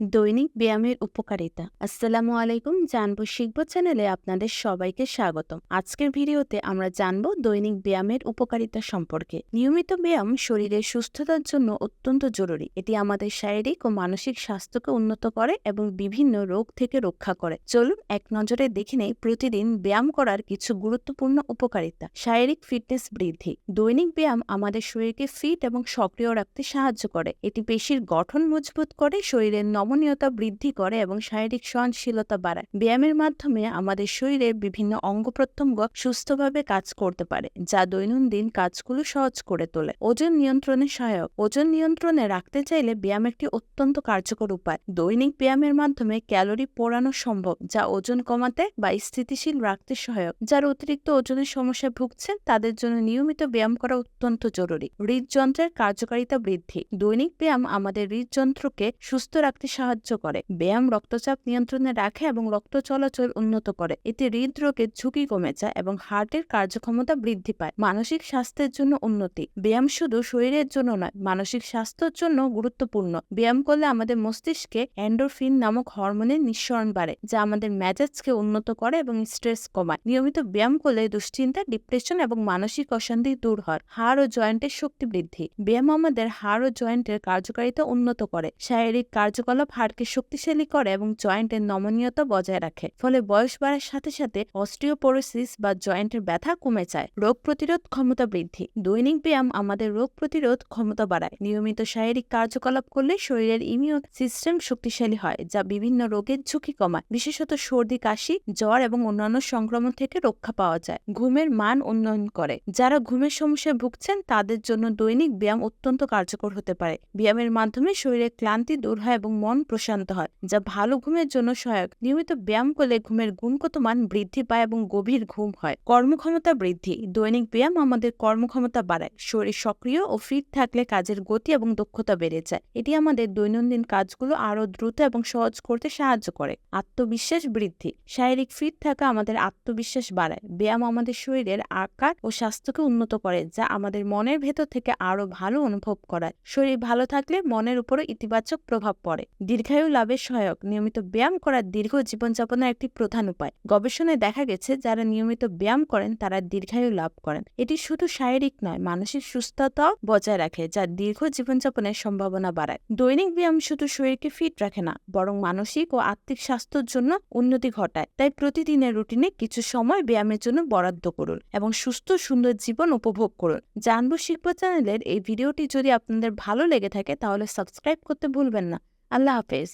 দৈনিক ব্যায়ামের উপকারিতা। আসসালামু আলাইকুম, জানব শিখব চ্যানেলে আপনাদের সবাইকে স্বাগতম। আজকের ভিডিওতে আমরা জানব দৈনিক ব্যায়ামের উপকারিতা সম্পর্কে। নিয়মিত ব্যায়াম শরীরের সুস্থতার জন্য অত্যন্ত জরুরি। এটি আমাদের শারীরিক ও মানসিক স্বাস্থ্যকে উন্নত করে এবং বিভিন্ন রোগ থেকে রক্ষা করে। চলুন এক নজরে দেখে নেই প্রতিদিন ব্যায়াম করার কিছু গুরুত্বপূর্ণ উপকারিতা। শারীরিক ফিটনেস বৃদ্ধি। দৈনিক ব্যায়াম আমাদের শরীরকে ফিট এবং সক্রিয় রাখতে সাহায্য করে। এটি পেশির গঠন মজবুত করে, শরীরের নমনীয়তা বৃদ্ধি করে এবং শারীরিক সহনশীলতা বাড়ায়। ব্যায়ামের মাধ্যমে আমাদের শরীরের বিভিন্ন অঙ্গ প্রত্যঙ্গ সুস্থভাবে কাজ করতে পারে, যা দৈনন্দিন কাজগুলো সহজ করে তোলে। ওজন নিয়ন্ত্রণে সহায়ক। ওজন নিয়ন্ত্রণে রাখতে চাইলে ব্যায়াম একটি অত্যন্ত কার্যকর উপায়। দৈনিক ব্যায়ামের মাধ্যমে ক্যালোরি পোড়ানো সম্ভব, যা ওজন কমাতে বা স্থিতিশীল রাখতে সহায়ক। যারা অতিরিক্ত ওজনের সমস্যায় ভুগছেন তাদের জন্য নিয়মিত ব্যায়াম করা অত্যন্ত জরুরি। হৃদযন্ত্রের কার্যকারিতা বৃদ্ধি। দৈনিক ব্যায়াম আমাদের হৃদযন্ত্রকে সুস্থ রাখতে সাহায্য করে। ব্যায়াম রক্তচাপ নিয়ন্ত্রণে রাখে এবং রক্ত চলাচল উন্নত করে। এতে হৃদরোগের ঝুঁকি কমে যায় এবং হার্টের কার্যক্ষমতা বৃদ্ধি পায়। মানসিক স্বাস্থ্যের জন্য উন্নতি। ব্যায়াম শুধু শরীরের জন্য নয়, মানসিক স্বাস্থ্যের জন্য গুরুত্বপূর্ণ। ব্যায়াম করলে আমাদের মস্তিষ্কে এন্ডোরফিন নামক হরমোনের নিঃসরণ বাড়ে, যা আমাদের মেজাজকে উন্নত করে এবং স্ট্রেস কমায়। নিয়মিত ব্যায়াম করলে দুশ্চিন্তা, ডিপ্রেশন এবং মানসিক অশান্তি দূর হয়। হাড় ও জয়েন্টের শক্তি বৃদ্ধি। ব্যায়াম আমাদের হাড় ও জয়েন্টের কার্যকারিতা উন্নত করে। শারীরিক কার্যকলাপ হাড়কে শক্তিশালী করে এবং জয়েন্টের নমনীয়তা বজায় রাখে। ফলে বয়স বাড়ার সাথে সাথে অস্টিওপোরোসিস বা জয়েন্টের ব্যথা কমে যায়। রোগ প্রতিরোধ ক্ষমতা বৃদ্ধি। দৈনিক ব্যায়াম আমাদের রোগ প্রতিরোধ ক্ষমতা বাড়ায়। নিয়মিত শারীরিক কার্যকলাপ করলে শরীরের ইমিউন সিস্টেম শক্তিশালী হয়, যা বিভিন্ন রোগের ঝুঁকি কমায়। বিশেষত সর্দি, কাশি, জ্বর এবং অন্যান্য সংক্রমণ থেকে রক্ষা পাওয়া যায়। ঘুমের মান উন্নয়ন করে। যারা ঘুমের সমস্যায় ভুগছেন, তাদের জন্য দৈনিক ব্যায়াম অত্যন্ত কার্যকর হতে পারে। ব্যায়ামের মাধ্যমে শরীরের ক্লান্তি দূর হয় এবং মন প্রশান্ত হয়, যা ভালো ঘুমের জন্য সহায়ক। নিয়মিত ব্যায়াম করলে ঘুমের গুণগত মান বৃদ্ধি পায় এবং গভীর ঘুম হয়। কর্মক্ষমতা বৃদ্ধি। দৈনিক ব্যায়াম আমাদের কর্মক্ষমতা বাড়ায়। শরীর সক্রিয় ও ফিট থাকলে কাজের গতি এবং দক্ষতা বেড়ে যায়। এটি আমাদের দৈনন্দিন কাজগুলো আরও দ্রুত এবং সহজ করতে সাহায্য করে। আত্মবিশ্বাস বৃদ্ধি। শারীরিক ফিট থাকা আমাদের আত্মবিশ্বাস বাড়ায়। ব্যায়াম আমাদের শরীরের আকার ও স্বাস্থ্যকে উন্নত করে, যা আমাদের মনের ভেতর থেকে আরও ভালো অনুভব করায়। শরীর ভালো থাকলে মনের উপরও ইতিবাচক প্রভাব পড়ে। দীর্ঘায়ু লাভের সহায়ক। নিয়মিত ব্যায়াম করার দীর্ঘ জীবনযাপনের একটি প্রধান উপায়। গবেষণায় দেখা গেছে, যারা নিয়মিত ব্যায়াম করেন, তারা দীর্ঘায়ু লাভ করেন। এটি শুধু শারীরিক নয়, মানসিক সুস্থতাও বজায় রাখে, যা দীর্ঘ জীবনযাপনের সম্ভাবনা বাড়ায়। দৈনিক ব্যায়াম শুধু শরীরকে ফিট রাখে না, বরং মানসিক ও আত্মিক স্বাস্থ্যের জন্য উন্নতি ঘটায়। তাই প্রতিদিনের রুটিনে কিছু সময় ব্যায়ামের জন্য বরাদ্দ করুন এবং সুস্থ, সুন্দর জীবন উপভোগ করুন। জানব শিল্প চ্যানেলের এই ভিডিওটি যদি আপনাদের ভালো লেগে থাকে, তাহলে সাবস্ক্রাইব করতে ভুলবেন না। আল্লাহ হাফেজ